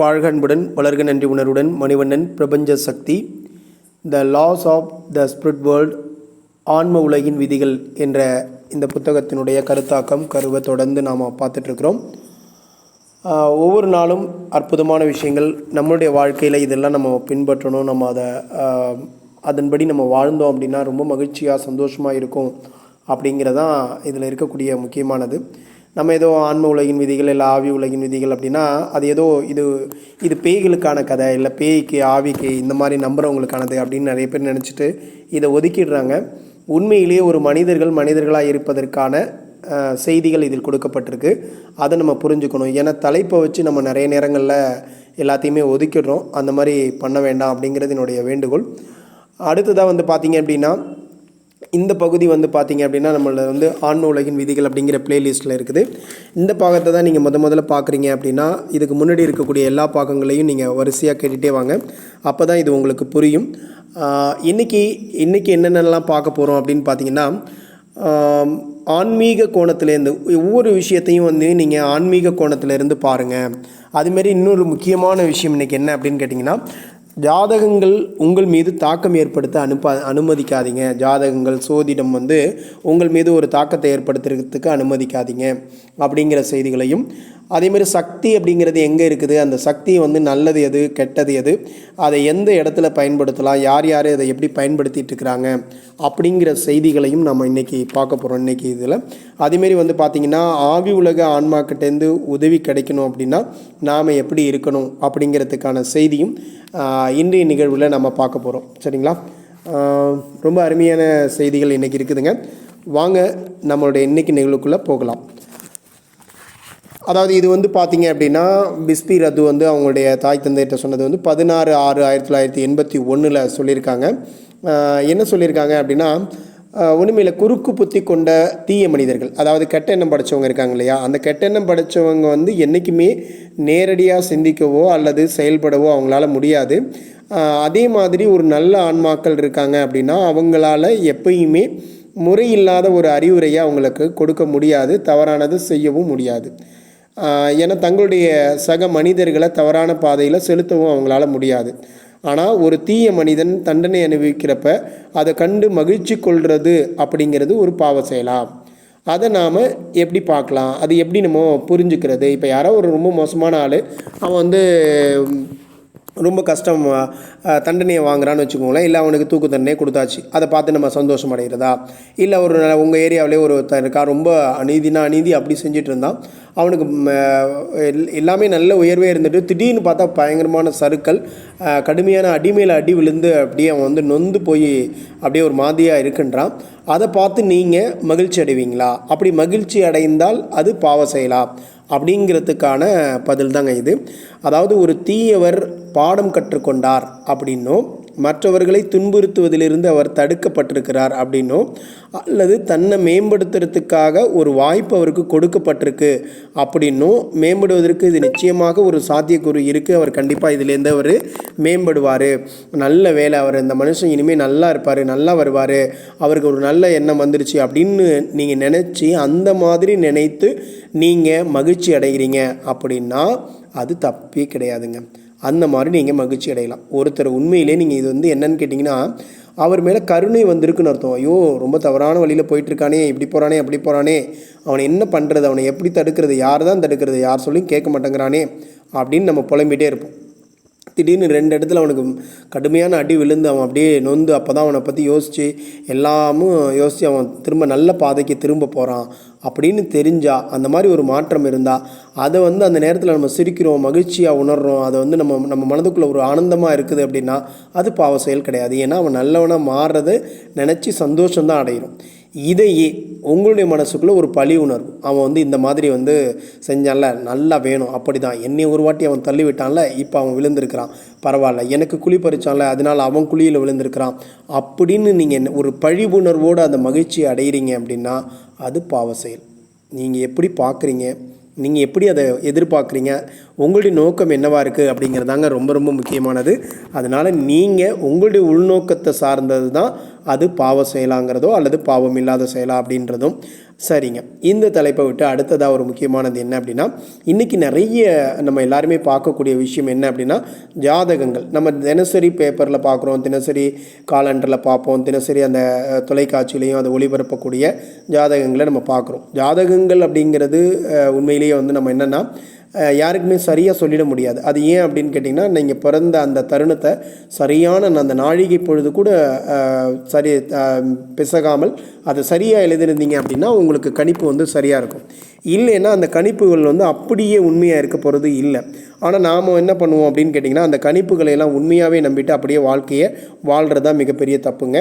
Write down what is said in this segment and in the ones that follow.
வாழ்க அன்புடன் வளர்க நன்றி உணர்வுடன் மணிவண்ணன் பிரபஞ்ச சக்தி the laws of the spirit world ஆன்ம உலகின் விதிகள் என்ற இந்த புத்தகத்தினுடைய கருத்தாக்கம் கருவை தொடர்ந்து நாம் பார்த்துட்ருக்குறோம். ஒவ்வொரு நாளும் அற்புதமான விஷயங்கள் நம்மளுடைய வாழ்க்கையில் இதெல்லாம் நம்ம பின்பற்றணும் நம்ம அதை அதன்படி நம்ம வாழ்ந்தோம் அப்படின்னா ரொம்ப மகிழ்ச்சியாக சந்தோஷமாக இருக்கும் அப்படிங்கிறதான் இதில் இருக்கக்கூடிய முக்கியமானது. நம்ம ஏதோ ஆன்ம உலகின் விதிகள் இல்லை ஆவி உலகின் விதிகள் அப்படின்னா அது ஏதோ இது இது பேய்களுக்கான கதை இல்லை பேய்க்கு ஆவிக்கு இந்த மாதிரி நம்புகிறவங்களுக்கானது அப்படின்னு நிறைய பேர் நினச்சிட்டு இதை ஒதுக்கிடுறாங்க. உண்மையிலேயே ஒரு மனிதர்கள் மனிதர்களாக இருப்பதற்கான செய்திகள் இதில் கொடுக்கப்பட்டிருக்கு. அதை நம்ம புரிஞ்சுக்கணும். ஏன்னா தலைப்பை வச்சு நம்ம நிறைய நேரங்களில் எல்லாத்தையுமே ஒதுக்கிடுறோம். அந்த மாதிரி பண்ண வேண்டாம் அப்படிங்கிறது என்னுடைய வேண்டுகோள். அடுத்ததாக வந்து பார்த்திங்க அப்படின்னா இந்த பகுதி வந்து பார்த்தீங்க அப்படின்னா நம்மளை வந்து ஆன்ம உலகின் விதிகள் அப்படிங்கிற பிளேலிஸ்ட்டில் இருக்குது. இந்த பாகத்தை தான் நீங்கள் முத முதல்ல பார்க்குறீங்க அப்படின்னா இதுக்கு முன்னாடி இருக்கக்கூடிய எல்லா பாகங்களையும் நீங்கள் வரிசையாக கேட்டுகிட்டே வாங்க. அப்போ தான் இது உங்களுக்கு புரியும். இன்றைக்கி இன்றைக்கி என்னென்னலாம் பார்க்க போகிறோம் அப்படின்னு பார்த்தீங்கன்னா ஆன்மீக கோணத்திலேருந்து ஒவ்வொரு விஷயத்தையும் வந்து நீங்கள் ஆன்மீக கோணத்திலேருந்து பாருங்கள் அதுமாரி இன்னொரு முக்கியமான விஷயம் இன்றைக்கி என்ன அப்படின்னு கேட்டிங்கன்னா ஜாதகங்கள் உங்கள் மீது தாக்கம் ஏற்படுத்த அனுப்ப அனுமதிக்காதீங்க. ஜாதகங்கள் சோதிடம் வந்து உங்கள் மீது ஒரு தாக்கத்தை ஏற்படுத்துறதுக்கு அனுமதிக்காதீங்க. அப்படிங்கிற செய்திகளையும் அதேமாதிரி சக்தி அப்படிங்கிறது எங்கே இருக்குது? அந்த சக்தி வந்து நல்லது எது கெட்டது எது? அதை எந்த இடத்துல பயன்படுத்தலாம்? யார் யார் அதை எப்படி பயன்படுத்திட்டு இருக்கிறாங்க? அப்படிங்கிற செய்திகளையும் நம்ம இன்றைக்கி பார்க்க போகிறோம் இன்றைக்கி இதில். அதேமாரி வந்து பார்த்திங்கன்னா ஆவி உலக ஆன்மாக்கிட்டேருந்து உதவி கிடைக்கணும் அப்படின்னா நாம் எப்படி இருக்கணும் அப்படிங்கிறதுக்கான செய்தியும் இன்றைய நிகழ்வில் நம்ம பார்க்க போகிறோம் சரிங்களா? ரொம்ப அருமையான செய்திகள் இன்றைக்கி இருக்குதுங்க. வாங்க நம்மளுடைய இன்னைக்கு நிகழ்வுக்குள்ளே போகலாம். அதாவது இது வந்து பார்த்தீங்க அப்படின்னா பிஸ்பி ரத்து வந்து அவங்களுடைய தாய் தந்தையிட்ட சொன்னது வந்து பதினாறு ஆறு ஆயிரத்தி தொள்ளாயிரத்தி எண்பத்தி ஒன்றில் சொல்லியிருக்காங்க. என்ன சொல்லியிருக்காங்க அப்படின்னா உண்மையில் குறுக்கு புத்தி கொண்ட தீய மனிதர்கள் அதாவது கெட்ட எண்ணம் படைச்சவங்க இருக்காங்க இல்லையா? அந்த கெட்ட எண்ணம் படைச்சவங்க வந்து என்றைக்குமே நேரடியாக சிந்திக்கவோ அல்லது செயல்படவோ அவங்களால முடியாது. அதே மாதிரி ஒரு நல்ல ஆன்மாக்கள் இருக்காங்க அப்படின்னா அவங்களால எப்பயுமே முறையில்லாத ஒரு அறிவுரையை அவங்களுக்கு கொடுக்க முடியாது தவறானது செய்யவும் முடியாது. ஏன்னா தங்களுடைய சக மனிதர்களை தவறான பாதையில் செலுத்தவும் அவங்களால முடியாது. ஆனால் ஒரு தீய மனிதன் தண்டனை அனுபவிக்கிறப்ப அதை கண்டு மகிழ்ச்சி கொள்வது அப்படிங்கிறது ஒரு பாவ செயலாம் அதை நாம் எப்படி பார்க்கலாம்? அது எப்படி நம்ம புரிஞ்சுக்கிறது? இப்போ யாரோ ஒரு ரொம்ப மோசமான ஆள் அவன் வந்து ரொம்ப கஷ்டம் தண்டனையை வாங்குறான்னு வச்சுக்கோங்களேன். இல்லை அவனுக்கு தூக்கு தண்டனை கொடுத்தாச்சு. அதை பார்த்து நம்ம சந்தோஷம் அடைகிறதா இல்லை ஒரு உங்கள் ஏரியாவிலே ஒரு ஒருத்தன் இருக்கா ரொம்ப அநீதினா அநீதி அப்படி செஞ்சுட்டு இருந்தான். அவனுக்கு எல்- எல்லாமே நல்ல உயர்வே இருந்துட்டு திடீர்னு பார்த்தா பயங்கரமான சருக்கள் கடுமையான அடிமையில் அடி விழுந்து அப்படியே அவன் வந்து நொந்து போய் அப்படியே ஒரு மாதிரியாக இருக்கின்றான். அதை பார்த்து நீங்கள் மகிழ்ச்சி அடைவீங்களா? அப்படி மகிழ்ச்சி அடைந்தால் அது பாவ செயலா? அப்படிங்கிறதுக்கான பதில் தாங்க இது. அதாவது ஒரு தீயவர் பாடம் கற்றுக்கொண்டார் அப்படின்னும் மற்றவர்களை துன்புறுத்துவதிலிருந்து அவர் தடுக்கப்பட்டிருக்கிறார் அப்படின்னும் அல்லது தன்னை மேம்படுத்துறதுக்காக ஒரு வாய்ப்பு அவருக்கு கொடுக்கப்பட்டிருக்கு அப்படின்னும் மேம்படுவதற்கு இது நிச்சயமாக ஒரு சாத்தியக்கூறு இருக்குது அவர் கண்டிப்பாக இதுலேருந்து அவர் மேம்படுவார். நல்ல வேலை அவர் இந்த மனுஷன் இனிமேல் நல்லா இருப்பார் நல்லா வருவார் அவருக்கு ஒரு நல்ல எண்ணம் வந்துருச்சு அப்படின்னு நீங்கள் நினச்சி அந்த மாதிரி நினைத்து நீங்கள் மகிழ்ச்சி அடைகிறீங்க அப்படின்னா அது தப்பே கிடையாதுங்க. அந்த மாதிரி நீங்கள் மகிழ்ச்சி அடையலாம். ஒருத்தர் உண்மையிலே நீங்கள் இது வந்து என்னன்னு கேட்டிங்கன்னா அவர் மேலே கருணை வந்திருக்குன்னு அர்த்தம். ஐயோ ரொம்ப தவறான வழியில் போயிட்டுருக்கானே இப்படி போகிறானே அப்படி போகிறானே அவனை என்ன பண்ணுறது அவனை எப்படி தடுக்கிறது? யார் தான் தடுக்கிறது? யார் சொல்லியும் கேட்க மாட்டேங்கிறானே அப்படின்னு நம்ம புலம்பிகிட்டே இருப்போம். திடீர்னு ரெண்டு இடத்துல அவனுக்கு கடுமையான அடி விழுந்து அவன் அப்படியே நொந்து அப்போ தான் அவனை பற்றி யோசித்து எல்லாமும் யோசித்து அவன் திரும்ப நல்ல பாதைக்கு திரும்ப போகிறான் அப்படின்னு தெரிஞ்சா அந்த மாதிரி ஒரு மாற்றம் இருந்தால் அதை வந்து அந்த நேரத்தில் நம்ம சிரிக்கிறோம் மகிழ்ச்சியாக உணர்கிறோம் அதை வந்து நம்ம நம்ம மனதுக்குள்ளே ஒரு ஆனந்தமாக இருக்குது அப்படின்னா அது பாவ செயல் கிடையாது. ஏன்னா அவன் நல்லவனாக மாறுறதை நினச்சி சந்தோஷம்தான் அடைகிறோம் இதையே உங்களுடைய மனசுக்குள்ளே ஒரு பழி உணர்வு. அவன் வந்து இந்த மாதிரி வந்து செஞ்சான்ல நல்லா வேணும் அப்படி தான் என்னை ஒரு வாட்டி அவன் தள்ளி விட்டான்ல இப்போ அவன் விழுந்திருக்கிறான். பரவாயில்ல எனக்கு குழி பறிச்சான்ல அதனால் அவன் குழியில் விழுந்திருக்கிறான். அப்படின்னு நீங்கள் ஒரு பழி உணர்வோடு அந்த மகிழ்ச்சி அடைகிறீங்க அப்படின்னா அது பாவ செயல். நீங்கள் எப்படி பார்க்குறீங்க நீங்கள் எப்படி அதை எதிர்பார்க்குறீங்க? உங்களுடைய நோக்கம் என்னவாக இருக்குது அப்படிங்கிறதாங்க ரொம்ப ரொம்ப முக்கியமானது. அதனால் நீங்கள் உங்களுடைய உள்நோக்கத்தை சார்ந்தது தான் அது பாவ செயலாங்கிறதோ அல்லது பாவம் இல்லாத செயலா அப்படின்றதும். சரிங்க. இந்த தலைப்பை விட்டு அடுத்ததாக ஒரு முக்கியமானது என்ன அப்படின்னா இன்றைக்கி நிறைய நம்ம எல்லாருமே பார்க்கக்கூடிய விஷயம் என்ன அப்படின்னா ஜாதகங்கள். நம்ம தினசரி பேப்பரில் பார்க்குறோம் தினசரி காலண்டரில் பார்ப்போம் தினசரி அந்த தொலைக்காட்சியிலையும் அதை ஒளிபரப்பக்கூடிய ஜாதகங்களை நம்ம பார்க்குறோம். ஜாதகங்கள் அப்படிங்கிறது உண்மையிலேயே வந்து நம்ம என்னென்னா யாருக்குமே சரியாக சொல்லிட முடியாது. அது ஏன் அப்படின்னு கேட்டிங்கன்னா நீங்கள் பிறந்த அந்த தருணத்தை சரியான அந்த நாழிகை பொழுது கூட சரி பிசகாமல் அதை சரியாக எழுதிருந்தீங்க அப்படின்னா உங்களுக்கு கணிப்பு வந்து சரியாக இருக்கும். இல்லைன்னா அந்த கணிப்புகள் வந்து அப்படியே உண்மையாக இருக்க போகிறது இல்லை. ஆனால் நாம் என்ன பண்ணுவோம் அப்படின்னு கேட்டிங்கன்னா அந்த கணிப்புகளை எல்லாம் உண்மையாகவே நம்பிட்டு அப்படியே வாழ்க்கையை வாழ்கிறது தான் மிகப்பெரிய தப்புங்க.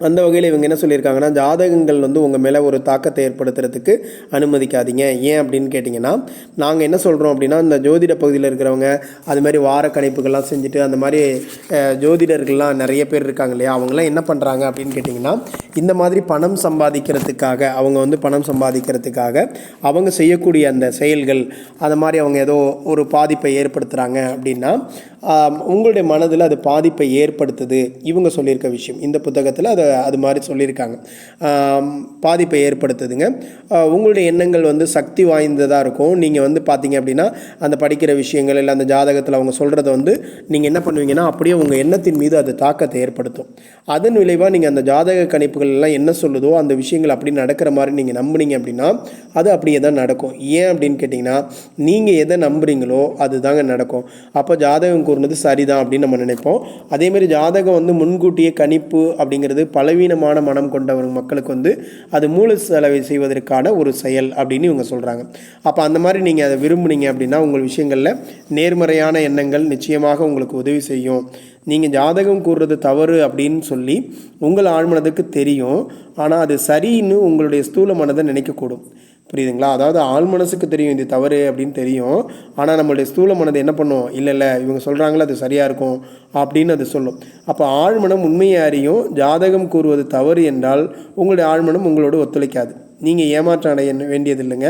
அந்த வகையில் இவங்க என்ன சொல்லியிருக்காங்கன்னா ஜாதகங்கள் வந்து உங்கள் மேலே ஒரு தாக்கத்தை ஏற்படுத்துறதுக்கு அனுமதிக்காதீங்க. ஏன் அப்படின்னு கேட்டிங்கன்னா நாங்கள் என்ன சொல்கிறோம் அப்படின்னா இந்த ஜோதிட பகுதியில் இருக்கிறவங்க அது மாதிரி வார கணிப்புகள்லாம் செஞ்சுட்டு அந்த மாதிரி ஜோதிடர்கள்லாம் நிறைய பேர் இருக்காங்க இல்லையா? அவங்களாம் என்ன பண்ணுறாங்க அப்படின்னு கேட்டிங்கன்னா இந்த மாதிரி பணம் சம்பாதிக்கிறதுக்காக அவங்க வந்து பணம் சம்பாதிக்கிறதுக்காக அவங்க செய்யக்கூடிய அந்த செயல்கள் அது மாதிரி அவங்க ஏதோ ஒரு பாதிப்பை ஏற்படுத்துகிறாங்க அப்படின்னா உங்களுடைய மனதில் அது பாதிப்பை ஏற்படுத்துது. இவங்க சொல்லியிருக்க விஷயம். இந்த புத்தகத்தில் அதை அது மாதிரி சொல்லியிருக்காங்க. பாதிப்பை ஏற்படுத்துதுங்க. உங்களுடைய எண்ணங்கள் வந்து சக்தி வாய்ந்ததாக இருக்கும். நீங்கள் வந்து பார்த்தீங்க அப்படின்னா அந்த படிக்கிற விஷயங்கள் இல்லை அந்த ஜாதகத்தில் அவங்க சொல்கிறத வந்து நீங்கள் என்ன பண்ணுவீங்கன்னா அப்படியே உங்கள் எண்ணத்தின் மீது அது தாக்கத்தை ஏற்படுத்தும். அதன் விளைவாக நீங்கள் அந்த ஜாதக கணிப்புகள் எல்லாம் என்ன சொல்லுதோ அந்த விஷயங்கள் அப்படி நடக்கிற மாதிரி நீங்கள் நம்புனீங்க அப்படின்னா அது அப்படியே தான் நடக்கும். ஏன் அப்படின்னு கேட்டிங்கன்னா நீங்கள் எதை நம்புறீங்களோ அதுதாங்க நடக்கும். அப்போ ஜாதகம் கூறுனது சரிதான் அப்படின்னு நம்ம நினைப்போம். அதேமாதிரி ஜாதகம் வந்து முன்கூட்டியே கணிப்பு அப்படிங்கிறது பலவீனமான மனம் கொண்டவர் மக்களுக்கு வந்து அது மூல செலவை செய்வதற்கான ஒரு செயல் அப்படின்னு இவங்க சொல்கிறாங்க அப்போ அந்த மாதிரி நீங்கள் அதை விரும்புனீங்க அப்படின்னா உங்கள் விஷயங்களில் நேர்மறையான எண்ணங்கள் நிச்சயமாக உங்களுக்கு உதவி செய்யும். நீங்கள் ஜாதகம் கூறுறது தவறு அப்படின்னு சொல்லி உங்கள் ஆழ்மனதுக்கு தெரியும். ஆனால் அது சரின்னு உங்களுடைய ஸ்தூல மனதை நினைக்கக்கூடும். புரியுதுங்களா? அதாவது ஆள் மனசுக்கு தெரியும் இது தவறு அப்படின்னு தெரியும். ஆனால் நம்மளுடைய ஸ்தூல மனது என்ன பண்ணும்? இல்லை இல்லை இவங்க சொல்கிறாங்களே அது சரியாக இருக்கும் அப்படின்னு அது சொல்லும். அப்போ ஆழ்மனம் உண்மையை அறியும். ஜாதகம் கூறுவது தவறு என்றால் உங்களுடைய ஆழ்மனம் உங்களோடு ஒத்துழைக்காது. நீங்கள் ஏமாற்றம் அடைய வேண்டியதில்லைங்க.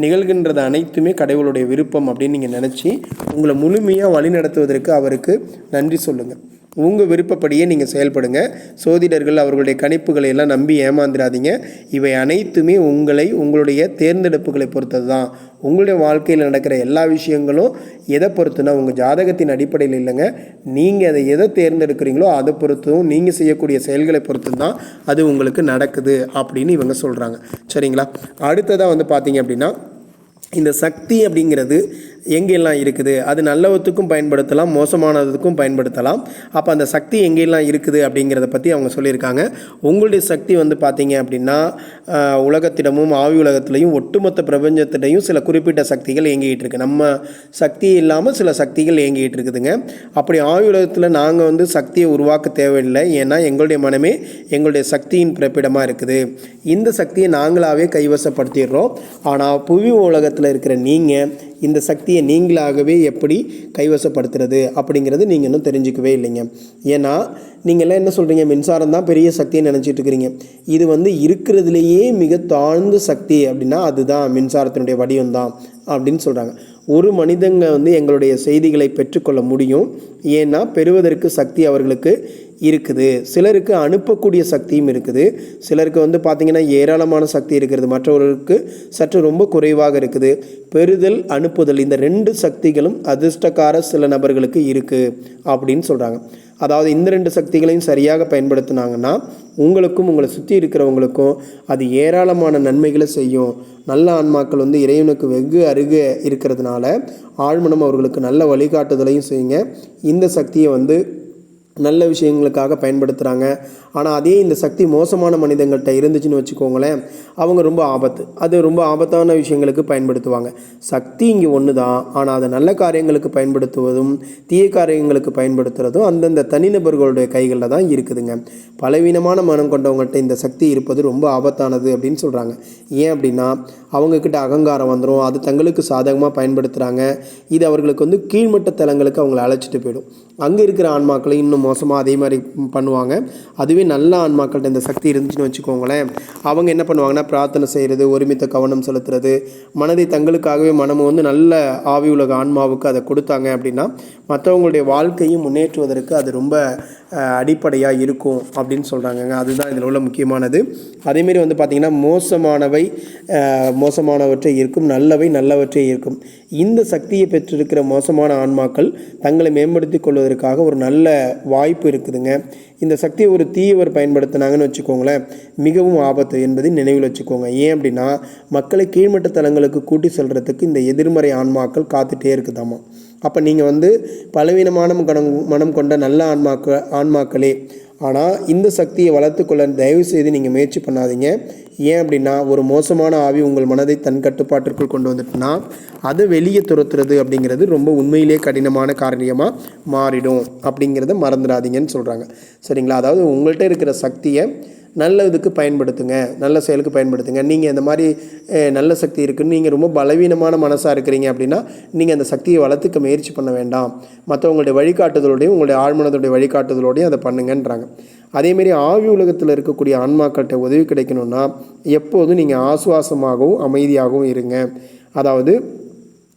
நிகழ்கின்றது அனைத்துமே கடவுளுடைய விருப்பம் அப்படின்னு நீங்கள் நினச்சி உங்களை முழுமையாக வழிநடத்துவதற்கு அவருக்கு நன்றி சொல்லுங்கள் உங்கள் விருப்பப்படியே நீங்கள் செயல்படுங்க. சோதிடர்கள் அவர்களுடைய கணிப்புகளை எல்லாம் நம்பி ஏமாந்துடாதீங்க இவை அனைத்துமே உங்களை உங்களுடைய தேர்ந்தெடுப்புகளை பொறுத்தது தான் உங்களுடைய வாழ்க்கையில் நடக்கிற எல்லா விஷயங்களும் எதை பொறுத்துனா உங்கள் ஜாதகத்தின் அடிப்படையில் இல்லைங்க. நீங்கள் அதை எதை தேர்ந்தெடுக்கிறீங்களோ அதை பொறுத்தும் நீங்கள் செய்யக்கூடிய செயல்களை பொறுத்து தான் அது உங்களுக்கு நடக்குது அப்படின்னு இவங்க சொல்கிறாங்க சரிங்களா? அடுத்ததாக வந்து பார்த்தீங்க அப்படின்னா இந்த சக்தி அப்படிங்கிறது எங்கெல்லாம் இருக்குது? அது நல்லவத்துக்கும் பயன்படுத்தலாம் மோசமானதுக்கும் பயன்படுத்தலாம். அப்போ அந்த சக்தி எங்கெல்லாம் இருக்குது அப்படிங்கிறத பற்றி அவங்க சொல்லியிருக்காங்க. உங்களுடைய சக்தி வந்து பார்த்தீங்க அப்படின்னா உலகத்திடமும் ஆவி உலகத்திலையும் ஒட்டுமொத்த பிரபஞ்சத்திலையும் சில குறிப்பிட்ட சக்திகள் இயங்கிகிட்டு இருக்குது நம்ம சக்தி இல்லாமல் சில சக்திகள் இயங்கிகிட்டு இருக்குதுங்க. அப்படி ஆவி உலகத்தில் நாங்கள் வந்து சக்தியை உருவாக்க தேவையில்லை. ஏன்னா எங்களுடைய மனமே எங்களுடைய சக்தியின் பிறப்பிடமாக இருக்குது. இந்த சக்தியை நாங்களாகவே கைவசப்படுத்திடுறோம். ஆனால் புவி உலகத்தில் இருக்கிற நீங்கள் இந்த சக்தியை நீங்களாகவே எப்படி கைவசப்படுத்துறது அப்படிங்கிறது நீங்கள் இன்னும் தெரிஞ்சுக்கவே இல்லைங்க. ஏன்னா நீங்கள்லாம் என்ன சொல்கிறீங்க மின்சாரம் தான் பெரிய சக்தியை நினச்சிட்டு இருக்கிறீங்க. இது வந்து இருக்கிறதுலையே மிக தாழ்ந்த சக்தி அப்படின்னா அதுதான். மின்சாரத்தினுடைய வடிவம் தான் அப்படின்னு சொல்கிறாங்க ஒரு மனிதங்க வந்து எங்களுடைய செய்திகளை பெற்றுக்கொள்ள முடியும். ஏன்னா பெறுவதற்கு சக்தி அவர்களுக்கு இருக்குது. சிலருக்கு அனுப்பக்கூடிய சக்தியும் இருக்குது. சிலருக்கு வந்து பார்த்திங்கன்னா ஏராளமான சக்தி இருக்கிறது. மற்றவர்களுக்கு சற்று ரொம்ப குறைவாக இருக்குது. பெறுதல் அனுப்புதல் இந்த ரெண்டு சக்திகளும் அதிர்ஷ்டக்கார சில நபர்களுக்கு இருக்குது அப்படின்னு சொல்கிறாங்க அதாவது இந்த ரெண்டு சக்திகளையும் சரியாக பயன்படுத்தினாங்கன்னா உங்களுக்கும் உங்களை சுற்றி இருக்கிறவங்களுக்கும் அது ஏராளமான நன்மைகளை செய்யும். நல்ல ஆன்மாக்கள் வந்து இறைவனுக்கு வெகு அருகே இருக்கிறதுனால ஆழ்மனம் அவர்களுக்கு நல்ல வழிகாட்டுதலையும் செய்யுங்க. இந்த சக்தியை வந்து நல்ல விஷயங்களுக்காக பயன்படுத்துகிறாங்க ஆனால் அதே இந்த சக்தி மோசமான மனிதங்கள்கிட்ட இருந்துச்சுன்னு வச்சுக்கோங்களேன் அவங்க ரொம்ப ஆபத்து. அது ரொம்ப ஆபத்தான விஷயங்களுக்கு பயன்படுத்துவாங்க. சக்தி இங்கே ஒன்று தான் ஆனால் அதை நல்ல காரியங்களுக்கு பயன்படுத்துவதும் தீய காரியங்களுக்கு பயன்படுத்துகிறதும் அந்தந்த தனிநபர்களுடைய கைகளில் தான் இருக்குதுங்க. பலவீனமான மனம் கொண்டவங்கள்ட்ட இந்த சக்தி இருப்பது ரொம்ப ஆபத்தானது அப்படின்னு சொல்கிறாங்க ஏன் அப்படின்னா அவங்கக்கிட்ட அகங்காரம் வந்துடும் அது தங்களுக்கு சாதகமாக பயன்படுத்துகிறாங்க இது அவர்களுக்கு வந்து கீழ்மட்ட தலங்களுக்கு அவங்கள அழைச்சிட்டு போயிடும். அங்கே இருக்கிற ஆன்மாக்களை இன்னும் மோசமாக அதே மாதிரி பண்ணுவாங்க. அதுவே நல்ல ஆன்மாக்கள்கிட்ட இந்த சக்தி இருந்துச்சுன்னு வச்சுக்கோங்களேன். அவங்க என்ன பண்ணுவாங்கன்னா பிரார்த்தனை செய்கிறது ஒருமித்த கவனம் செலுத்துறது மனதை தங்களுக்காகவே மனமும் வந்து நல்ல ஆவி உலக ஆன்மாவுக்கு அதை கொடுத்தாங்க அப்படின்னா மற்றவங்களுடைய வாழ்க்கையும் முன்னேற்றுவதற்கு அது ரொம்ப அடிப்படையாக இருக்கும் அப்படின்னு சொல்கிறாங்கங்க அதுதான் இதில் உள்ள முக்கியமானது. அதேமாரி வந்து பார்த்திங்கன்னா மோசமானவை மோசமானவற்றை இருக்கும் நல்லவை நல்லவற்றை இருக்கும் இந்த சக்தியை பெற்றிருக்கிற மோசமான ஆன்மாக்கள் தங்களை மேம்படுத்தி கொள்வதற்காக ஒரு நல்ல வாய்ப்பு இருக்குதுங்க. இந்த சக்தியை ஒரு தீயவர் பயன்படுத்தினாங்கன்னு வச்சுக்கோங்களேன் மிகவும் ஆபத்து என்பதை நினைவில் வச்சுக்கோங்க. ஏன் அப்படின்னா மக்களை கீழ்மட்ட தலங்களுக்கு கூட்டி செல்கிறதுக்கு இந்த எதிர்மறை ஆன்மாக்கள் காத்துட்டே இருக்குதாமா. அப்போ நீங்கள் வந்து பலவீனமான கணம் மனம் கொண்ட நல்ல ஆன்மாக்க ஆன்மாக்களே. ஆனால் இந்த சக்தியை வளர்த்துக்கொள்ள தயவு செய்து நீங்கள் முயற்சி பண்ணாதீங்க. ஏன் அப்படின்னா ஒரு மோசமான ஆவி உங்கள் மனதை தன் கட்டுப்பாட்டிற்குள் கொண்டு வந்துட்டுனா அதை வெளியே துரத்துறது அப்படிங்கிறது ரொம்ப உண்மையிலே கடினமான காரியமாக மாறிடும் அப்படிங்கிறத மறந்துடாதீங்கன்னு சொல்கிறாங்க சரிங்களா? அதாவது உங்கள்கிட்ட இருக்கிற சக்தியை நல்லதுக்கு பயன்படுத்துங்க நல்ல செயலுக்கு பயன்படுத்துங்க. நீங்கள் இந்த மாதிரி நல்ல சக்தி இருக்குன்னு நீங்கள் ரொம்ப பலவீனமான மனசாக இருக்கிறீங்க அப்படின்னா நீங்கள் அந்த சக்தியை வளர்த்துக்க முயற்சி பண்ண வேண்டாம். மற்றவங்களுடைய வழிகாட்டுதலோடையும் உங்களுடைய ஆழ்மனதோடைய வழிகாட்டுதலோடையும் அதை பண்ணுங்கன்றாங்க. அதேமாரி ஆவி உலகத்தில் இருக்கக்கூடிய ஆன்மாக்கள்கிட்ட உதவி கிடைக்கணும்னா எப்போதும் நீங்கள் ஆசுவாசமாகவும் அமைதியாகவும் இருங்க. அதாவது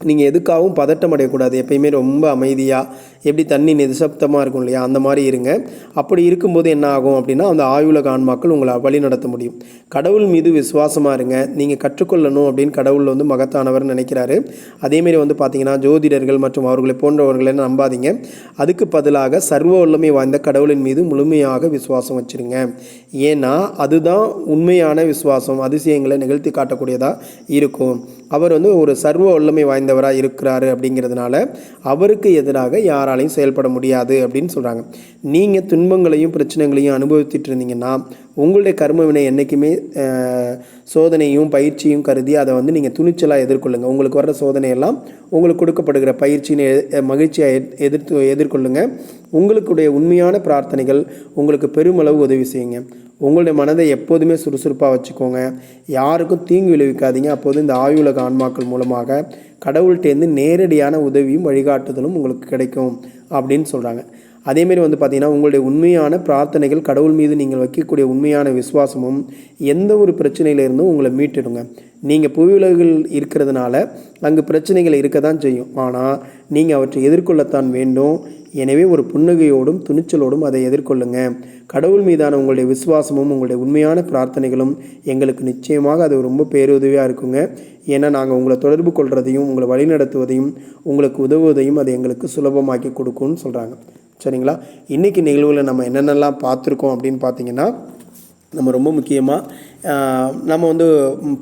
நீங்கள் எதுக்காகவும் பதட்டம் அடையக்கூடாது. எப்பயுமே ரொம்ப அமைதியாக எப்படி தண்ணி நிசப்தமாக இருக்கும் இல்லையா? அந்த மாதிரி இருங்க. அப்படி இருக்கும்போது என்ன ஆகும் அப்படின்னா அந்த ஆயுலக ஆன்மாக்கள் உங்களை வழி நடத்த முடியும். கடவுள் மீது விசுவாசமாக இருங்க. நீங்கள் கற்றுக்கொள்ளணும் அப்படின்னு கடவுள் வந்து மகத்தானவர் நினைக்கிறாரு. அதேமாரி வந்து பார்த்தீங்கன்னா ஜோதிடர்கள் மற்றும் அவர்களை போன்றவர்களை நம்பாதீங்க. அதுக்கு பதிலாக சர்வ வல்லமை வாய்ந்த கடவுளின் மீது முழுமையாக விசுவாசம் வச்சிருங்க. ஏன்னா அதுதான் உண்மையான விசுவாசம். அதிசயங்களை நிகழ்த்தி காட்டக்கூடியதாக இருக்கும். அவர் வந்து ஒரு சர்வ வல்லமை வாய்ந்தவராக இருக்கிறாரு அப்படிங்கிறதுனால அவருக்கு எதிராக யார் யாராலையும் செயல்பட முடியாது அப்படின்னு சொல்கிறாங்க நீங்கள் துன்பங்களையும் பிரச்சனைகளையும் அனுபவித்துட்டு இருந்தீங்கன்னா உங்களுடைய கர்ம வினை என்றைக்குமே சோதனையும் பயிற்சியும் கருதி அதை வந்து நீங்கள் துணிச்சலாக எதிர்கொள்ளுங்கள் உங்களுக்கு வர்ற சோதனையெல்லாம் உங்களுக்கு கொடுக்கப்படுகிற பயிற்சின்னு எ- எ- எதிர்த்து எதிர்கொள்ளுங்கள் உங்களுக்குடைய உண்மையான பிரார்த்தனைகள் உங்களுக்கு பெருமளவு உதவி செய்யுங்க. உங்களுடைய மனதை எப்போதுமே சுறுசுறுப்பாக வச்சுக்கோங்க. யாருக்கும் தீங்கு விளைவிக்காதீங்க. அப்போது இந்த ஆயுலக ஆன்மாக்கள் மூலமாக கடவுள்கிட்டேருந்து நேரடியான உதவியும் வழிகாட்டுதலும் உங்களுக்கு கிடைக்கும் அப்படின்னு சொல்கிறாங்க அதேமாரி வந்து பார்த்திங்கன்னா உங்களுடைய உண்மையான பிரார்த்தனைகள் கடவுள் மீது நீங்கள் வைக்கக்கூடிய உண்மையான விசுவாசமும் எந்த ஒரு பிரச்சனையிலிருந்தும் உங்களை மீட்டிடுங்க. நீங்கள் புவி புவியுலகில் இருக்கிறதுனால அங்கு பிரச்சனைகள் இருக்க தான் செய்யும். ஆனால் நீங்கள் அவற்றை எதிர்கொள்ளத்தான் வேண்டும். எனவே ஒரு புன்னகையோடும் துணிச்சலோடும் அதை எதிர்கொள்ளுங்க. கடவுள் மீதான உங்களுடைய விசுவாசமும் உங்களுடைய உண்மையான பிரார்த்தனைகளும் எங்களுக்கு நிச்சயமாக அது ரொம்ப பேருதவியாக இருக்குங்க. ஏன்னா நாங்கள் உங்களை தொடர்பு கொள்வதையும் உங்களை வழிநடத்துவதையும் உங்களுக்கு உதவுவதையும் அது எங்களுக்கு சுலபமாக்கி கொடுக்கும்னு சொல்கிறாங்க சரிங்களா? இன்றைக்கி நிகழ்வில் நம்ம என்னென்னலாம் பார்த்துருக்கோம் அப்படின்னு பார்த்தீங்கன்னா நம்ம ரொம்ப முக்கியமாக நம்ம வந்து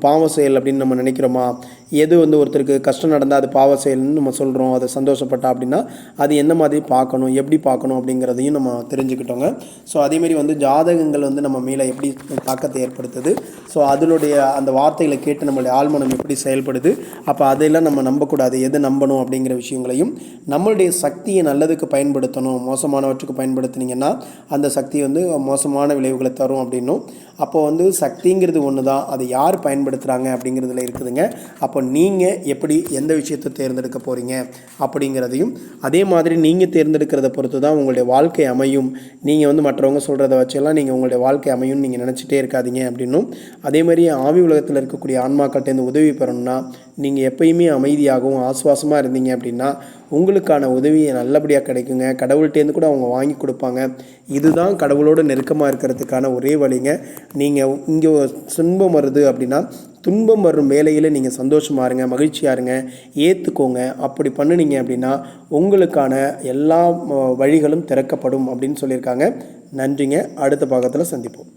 பாவம் பாவ செயல் அப்படின்னு நம்ம நினைக்கிறோமா? எது வந்து ஒருத்தருக்கு கஷ்டம் நடந்தால் அது பாவ செயல்னு நம்ம சொல்கிறோம் அதை சந்தோஷப்பட்டா அப்படின்னா அது எந்த மாதிரி பார்க்கணும் எப்படி பார்க்கணும் அப்படிங்கிறதையும் நம்ம தெரிஞ்சுக்கிட்டோங்க. ஸோ அதேமாரி வந்து ஜாதகங்கள் வந்து நம்ம மேலே எப்படி தாக்கத்தை ஏற்படுத்துது? ஸோ அதனுடைய அந்த வார்த்தைகளை கேட்டு நம்மளுடைய ஆழ்மனம் எப்படி செயல்படுது? அப்போ அதையெல்லாம் நம்ம நம்பக்கூடாது. எது நம்பணும் அப்படிங்கிற விஷயங்களையும் நம்மளுடைய சக்தியை நல்லதுக்கு பயன்படுத்தணும் மோசமானவற்றுக்கு பயன்படுத்துனீங்கன்னா அந்த சக்தி வந்து மோசமான விளைவுகளை தரும் அப்படின்னும். அப்போ வந்து சக்திங்கிறது ஒன்று தான் அதை யார் பயன்படுத்துகிறாங்க அப்படிங்கிறதுல இருக்குதுங்க. அப்போ அப்போ நீங்கள் எப்படி எந்த விஷயத்தை தேர்ந்தெடுக்க போகிறீங்க அப்படிங்கிறதையும் அதே மாதிரி நீங்கள் தேர்ந்தெடுக்கிறத பொறுத்து தான் உங்களுடைய வாழ்க்கை அமையும். நீங்கள் வந்து மற்றவங்க சொல்கிறத வச்செல்லாம் நீங்கள் உங்களுடைய வாழ்க்கை அமையும்னு நீங்கள் நினச்சிட்டே இருக்காதீங்க அப்படின்னும். அதே மாதிரி ஆவி உலகத்தில் இருக்கக்கூடிய ஆன்மாக்கள்கிட்டேருந்து உதவி பெறணும்னா நீங்கள் எப்பயுமே அமைதியாகவும் ஆசுவாசமாக இருந்தீங்க அப்படின்னா உங்களுக்கான உதவியை நல்லபடியாக கிடைக்குங்க. கடவுள்கிட்டேருந்து கூட அவங்க வாங்கி கொடுப்பாங்க. இதுதான் கடவுளோட நெருக்கமாக இருக்கிறதுக்கான ஒரே வழிங்க. நீங்கள் இங்கே துன்பம் வருது அப்படின்னா துன்பம் வரும் வேலையில் நீங்கள் சந்தோஷமாக இருங்க மகிழ்ச்சியாக இருங்க ஏற்றுக்கோங்க அப்படி பண்ணுனீங்க அப்படின்னா உங்களுக்கான எல்லா வழிகளும் திறக்கப்படும் அப்படின்னு சொல்லியிருக்காங்க. நன்றிங்க. அடுத்த பாகத்தில் சந்திப்போம்.